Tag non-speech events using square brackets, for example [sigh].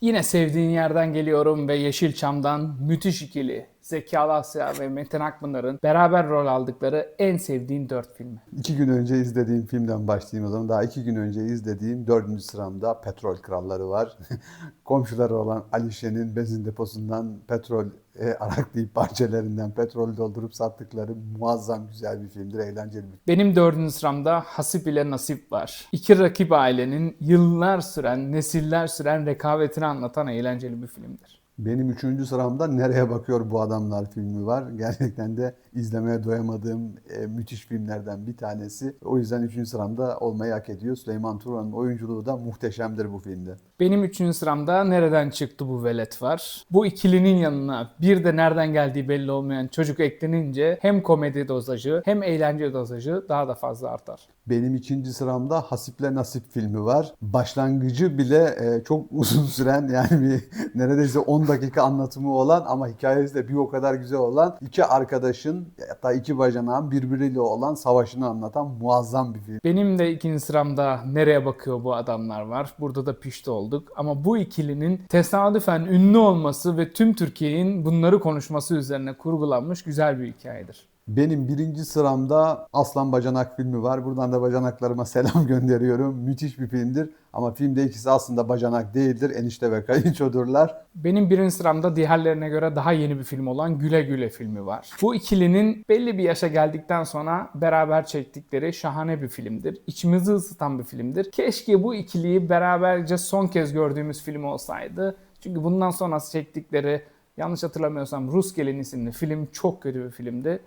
Yine sevdiğin yerden geliyorum ve Yeşilçam'dan müthiş ikili Zeki Alasya ve Metin Akpınar'ın beraber rol aldıkları en sevdiğin dört filmi. İki gün önce izlediğim filmden başlayayım o zaman. Daha iki gün önce izlediğim dördüncü sıramda Petrol Kralları var. [laughs] Komşuları olan Alişe'nin benzin deposundan petrol e, araklayıp bahçelerinden petrol doldurup sattıkları muazzam güzel bir filmdir, eğlenceli bir Benim dördüncü sıramda Hasip ile Nasip var. İki rakip ailenin yıllar süren, nesiller süren rekabetini anlatan eğlenceli bir filmdir. Benim üçüncü sıramda Nereye Bakıyor Bu Adamlar filmi var. [laughs] Gerçekten de izlemeye doyamadığım e, müthiş filmlerden bir tanesi. O yüzden üçüncü sıramda olmayı hak ediyor. Süleyman Turan'ın oyunculuğu da muhteşemdir bu filmde. Benim üçüncü sıramda Nereden Çıktı Bu Velet var. Bu ikilinin yanına bir de nereden geldiği belli olmayan çocuk eklenince hem komedi dozajı hem eğlence dozajı daha da fazla artar. Benim ikinci sıramda Hasiple Nasip filmi var. Başlangıcı bile e, çok [laughs] uzun süren yani bir neredeyse 10 dakika anlatımı olan ama hikayesi de bir o kadar güzel olan iki arkadaşın hatta iki bacanağın birbiriyle olan savaşını anlatan muazzam bir film. Benim de ikinci sıramda nereye bakıyor bu adamlar var. Burada da pişti olduk. Ama bu ikilinin tesadüfen ünlü olması ve tüm Türkiye'nin bunları konuşması üzerine kurgulanmış güzel bir hikayedir. Benim birinci sıramda Aslan Bacanak filmi var. Buradan da bacanaklarıma selam [laughs] gönderiyorum. Müthiş bir filmdir. Ama filmde ikisi aslında bacanak değildir. Enişte ve kayınçodurlar. Benim birinci sıramda diğerlerine göre daha yeni bir film olan Güle Güle filmi var. Bu ikilinin belli bir yaşa geldikten sonra beraber çektikleri şahane bir filmdir. İçimizi ısıtan bir filmdir. Keşke bu ikiliyi beraberce son kez gördüğümüz film olsaydı. Çünkü bundan sonrası çektikleri yanlış hatırlamıyorsam Rus Gelin isimli film çok kötü bir filmdi.